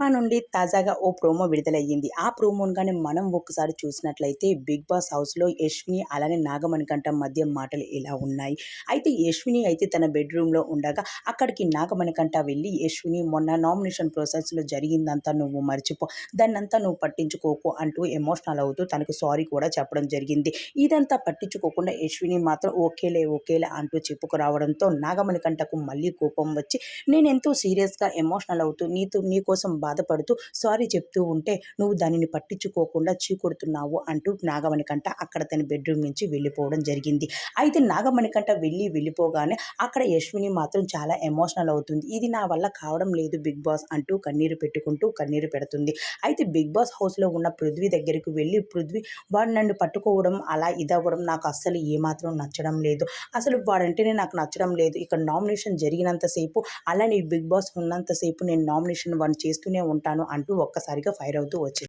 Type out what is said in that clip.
Cinema నుండి తాజాగా ఓ promo విడుదలయ్యింది. ఆ ప్రోమోను కానీ మనం ఒక్కసారి చూసినట్లయితే బిగ్ బాస్ హౌస్లో యశ్విని అలానే నాగమణికంఠ మధ్య మాటలు ఇలా ఉన్నాయి. అయితే యశ్విని అయితే తన బెడ్రూమ్లో ఉండగా అక్కడికి నాగమణికంఠ వెళ్ళి యశ్విని మొన్న నామినేషన్ ప్రాసెస్లో జరిగిందంతా నువ్వు మర్చిపో దాన్నంతా నువ్వు పట్టించుకోకు అంటూ ఎమోషనల్ అవుతూ తనకు సారీ కూడా చెప్పడం జరిగింది. ఇదంతా పట్టించుకోకుండా యశ్విని మాత్రం ఓకేలే ఓకేలే అంటూ చెప్పుకురావడంతో నాగమణికంఠకు మళ్ళీ కోపం వచ్చి నేను ఎంతో సీరియస్గా ఎమోషనల్ అవుతూ నీతో నీకోసం బాధపడుతూ సారీ చెప్తూ ఉంటే నువ్వు దానిని పట్టించుకోకుండా చీకొడుతున్నావు అంటూ నాగమణికంట అక్కడ తన బెడ్రూమ్ నుంచి వెళ్ళిపోవడం జరిగింది. అయితే నాగమణికంట వెళ్ళి వెళ్ళిపోగానే అక్కడ యశ్విని మాత్రం చాలా ఎమోషనల్ అవుతుంది. ఇది నా వల్ల కావడం లేదు బిగ్ బాస్ అంటూ కన్నీరు పెట్టుకుంటూ కన్నీరు పెడుతుంది. అయితే బిగ్ బాస్ హౌస్లో ఉన్న పృథ్వీ దగ్గరికి వెళ్ళి పృథ్వీ వాడు నన్ను పట్టుకోవడం అలా ఇదవ్వడం నాకు అస్సలు ఏమాత్రం నచ్చడం లేదు. అసలు వాడంటేనే నాకు నచ్చడం లేదు. ఇక్కడ నామినేషన్ జరిగినంతసేపు అలానే బిగ్ బాస్ ఉన్నంతసేపు నేను నామినేషన్ వన్ చేస్తూనే ఉంటాను అంటూ ఒక్కసారిగా ఫైర్ అవుతూ వచ్చింది